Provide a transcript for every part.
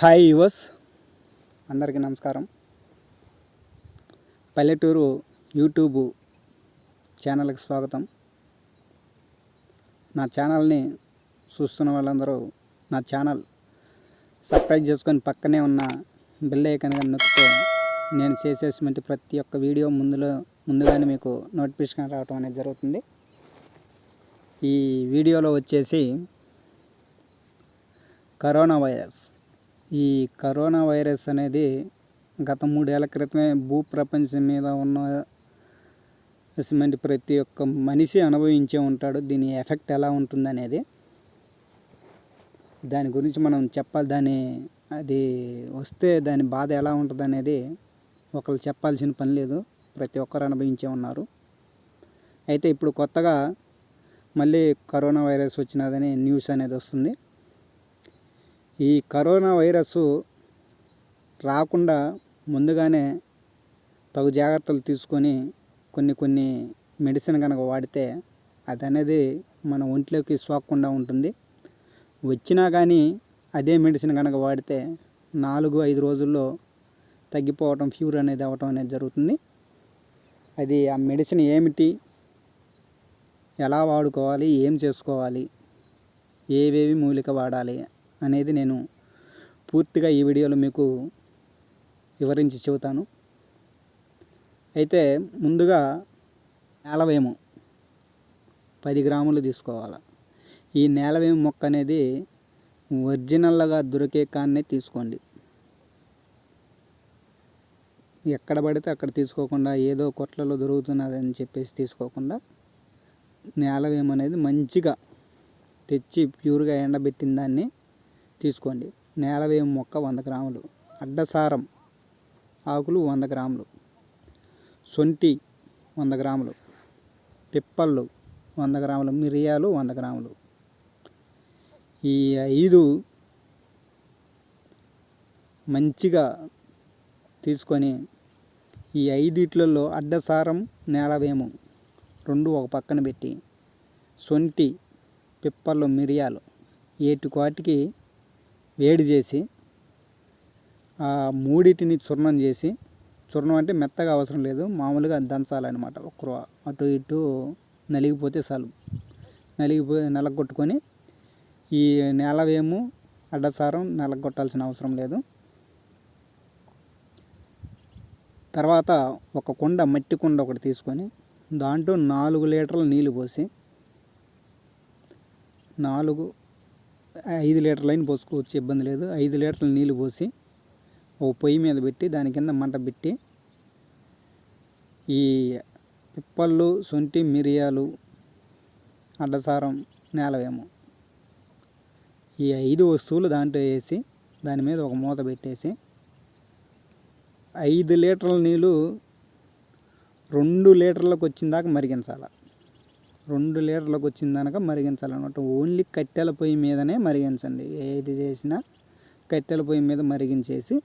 Hi యువస్ అందరికీ నమస్కారం. పల్లెటూరు యూట్యూబ్ ఛానల్కి స్వాగతం. నా ఛానల్ని చూస్తున్న వాళ్ళందరూ నా ఛానల్ సబ్స్క్రైబ్ చేసుకొని పక్కనే ఉన్న బిల్ ఐకన్ కానీ నొక్కితే నేను చేసేసినటువంటి ప్రతి ఒక్క వీడియో ముందులో ముందుగానే మీకు నోటిఫికేషన్ రావడం అనేది జరుగుతుంది. ఈ వీడియోలో వచ్చేసి కరోనా వైరస్. ఈ కరోనా వైరస్ అనేది గత మూడేళ్ళ క్రితమే భూ ప్రపంచం మీద ఉన్న సిమెంట్ ప్రతి ఒక్క మనిషి అనుభవించే ఉంటాడు. దీని ఎఫెక్ట్ ఎలా ఉంటుందనేది దాని గురించి మనం చెప్పాలి. దాని అది వస్తే దాని బాధ ఎలా ఉంటుంది అనేది ఒకరు చెప్పాల్సిన పని లేదు. ప్రతి ఒక్కరు అనుభవించే ఉన్నారు. అయితే ఇప్పుడు కొత్తగా మళ్ళీ కరోనా వైరస్ వచ్చినదని న్యూస్ అనేది వస్తుంది. ఈ కరోనా వైరస్ రాకుండా ముందుగానే తగు జాగ్రత్తలు తీసుకొని కొన్ని కొన్ని మెడిసిన్ కనుక వాడితే అది అనేది మన ఒంట్లోకి సోకకుండా ఉంటుంది. వచ్చినా కానీ అదే మెడిసిన్ కనుక వాడితే నాలుగు ఐదు రోజుల్లో తగ్గిపోవటం ఫీవర్ అనేది అవ్వటం అనేది జరుగుతుంది. అది ఆ మెడిసిన్ ఏమిటి? ఎలా వాడుకోవాలి? ఏం చేసుకోవాలి? ఏవేవి మూలిక వాడాలి? అనేది నేను పూర్తిగా ఈ వీడియోలో మీకు వివరించి చెబుతాను. అయితే ముందుగా నేలవేము పది గ్రాములు తీసుకోవాలి. ఈ నేలవేము మొక్క అనేది ఒరిజినల్గా దొరికే కాన్నే తీసుకోండి. ఎక్కడ పడితే అక్కడ తీసుకోకుండా ఏదో కొట్లలో దొరుకుతున్నదని చెప్పేసి తీసుకోకుండా నేలవేము అనేది మంచిగా తెచ్చి ప్యూర్గా ఎండబెట్టిన దాన్ని తీసుకోండి. నేలవేము మొక్క వంద గ్రాములు. అడ్డసారం ఆకులు వంద గ్రాములు. సొంటి వంద గ్రాములు. పిప్పళ్ళు వంద గ్రాములు. మిరియాలు వంద గ్రాములు. ఈ ఐదు మంచిగా తీసుకొని ఈ ఐదిట్లలో అడ్డసారం నేలవేము రెండు ఒక పక్కన పెట్టి సొంటి పిప్పళ్ళు మిరియాలు ఏటికాటికి వేడి చేసి ఆ మూడిటిని చూర్ణం చేసి చూర్ణం అంటే మెత్తగా అవసరం లేదు మామూలుగా దంచాలన్నమాట. ఒక్కరు అటు ఇటు నలిగిపోతే చాలు. నలిగిపోయి నలగొట్టుకొని ఈ నేలవేము అడ్డసారం నలగొట్టాల్సిన అవసరం లేదు. తర్వాత ఒక కుండ మట్టి కుండ ఒకటి తీసుకొని దాంట్లో నాలుగు లీటర్ల నీళ్ళు పోసి నాలుగు ఐదు లీటర్లు అయిన పోసుకోవచ్చు ఇబ్బంది లేదు. ఐదు లీటర్ల నీళ్ళు పోసి ఓ పొయ్యి మీద పెట్టి దాని కింద మంట పెట్టి ఈ పిప్పళ్ళు సొంటి మిరియాలు అడ్డసారం నేలవేమో ఈ ఐదు వస్తువులు దాంట్లో వేసి దాని మీద ఒక మూత పెట్టేసి ఐదు లీటర్ల నీళ్ళు రెండు లీటర్లకు వచ్చిన దాకా మరిగించాలి. రెండు లీటర్లకు వచ్చిన దాకా మరిగించాలన్నమాట. ఓన్లీ కట్టెల పొయ్యి మీదనే మరిగించండి. ఏది చేసినా కట్టెల పొయ్యి మీద మరిగించేసి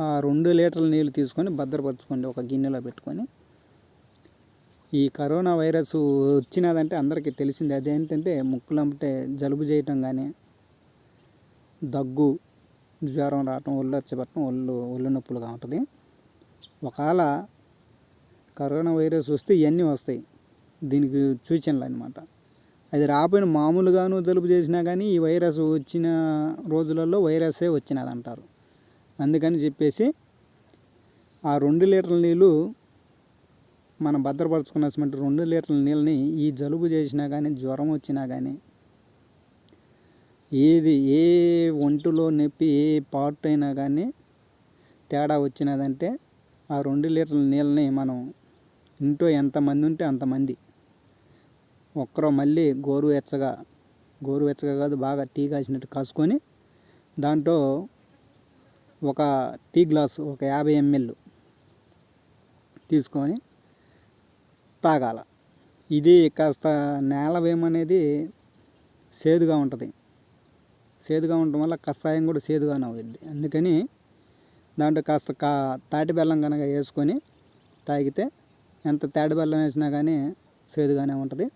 ఆ రెండు లీటర్ల నీళ్ళు తీసుకొని భద్రపరచుకోండి ఒక గిన్నెలో పెట్టుకొని. ఈ కరోనా వైరస్ వచ్చినదంటే అందరికీ తెలిసింది. అదేంటంటే ముక్కులంటే జలుబు చేయటం కానీ దగ్గు జ్వరం రావటం ఒళ్ళు వచ్చేపట్టడం ఒళ్ళు ఒళ్ళు నొప్పులుగా ఉంటుంది. ఒకవేళ కరోనా వైరస్ వస్తే ఇవన్నీ వస్తాయి. దీనికి సూచనలు అనమాట అది రాపోయిన మామూలుగాను జలుబు చేసినా కానీ ఈ వైరస్ వచ్చిన రోజులలో వైరసే వచ్చినది అంటారు అందుకని చెప్పేసి ఆ రెండు లీటర్ల నీళ్ళు మనం భద్రపరచుకున్నటువంటి రెండు లీటర్ల నీళ్ళని ఈ జలుబు చేసినా కానీ జ్వరం వచ్చినా కానీ ఏది ఏ ఒంటిలో నొప్పి ఏ పార్ట్ అయినా కానీ తేడా వచ్చినదంటే ఆ రెండు లీటర్ల నీళ్ళని మనం ఇంట్లో ఎంతమంది ఉంటే అంతమంది ఒక్కరో మళ్ళీ గోరువెచ్చగా గోరువెచ్చగా కాదు బాగా టీ కాసినట్టు కాసుకొని దాంట్లో ఒక టీ గ్లాసు ఒక యాభై ఎంఎల్ తీసుకొని తాగాల. ఇది కాస్త నేల నేలవేమనేది సేదుగా ఉంటుంది. సేదుగా ఉండటం వల్ల కషాయం కూడా సేదుగానే అవుతుంది అందుకని దాంట్లో కాస్త కా తాటి బెల్లం కనుక వేసుకొని తాగితే ఎంత తాటి బెల్లం వేసినా కానీ సేదుగానే ఉంటుంది.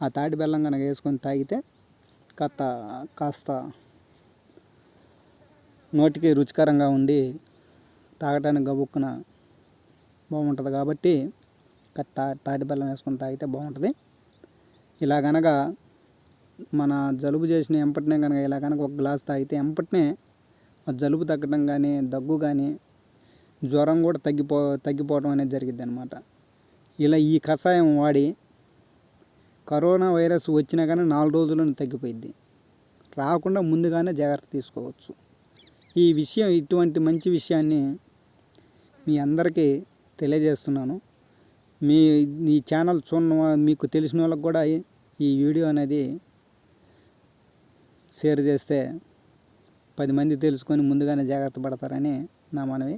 ఆ తాటి బెల్లం కనుక వేసుకొని తాగితే కాస్త కాస్త నోటికి రుచికరంగా ఉండి తాగటానికి గబుక్కున బాగుంటుంది కాబట్టి తా తాటి బెల్లం వేసుకొని తాగితే బాగుంటుంది. ఇలా కనుక మన జలుబు చేసిన ఎంపటినే కనుక ఇలా కనుక ఒక గ్లాస్ తాగితే ఎంపటినే జలుబు తగ్గడం కానీ దగ్గు కానీ జ్వరం కూడా తగ్గిపో తగ్గిపోవడం అనేది జరిగిద్ది అనమాట ఇలా ఈ కషాయం వాడి కరోనా వైరస్ వచ్చినా కానీ నాలుగు రోజుల్లోనే తగ్గిపోయింది రాకుండా ముందుగానే జాగ్రత్త తీసుకోవచ్చు. ఈ విషయం ఇటువంటి మంచి విషయాన్ని మీ అందరికీ తెలియజేస్తున్నాను. మీ ఈ ఛానల్ చూడడం మీకు తెలిసిన వాళ్ళకి కూడా ఈ వీడియో అనేది షేర్ చేస్తే పది మంది తెలుసుకొని ముందుగానే జాగ్రత్త పడతారని నా మనవి.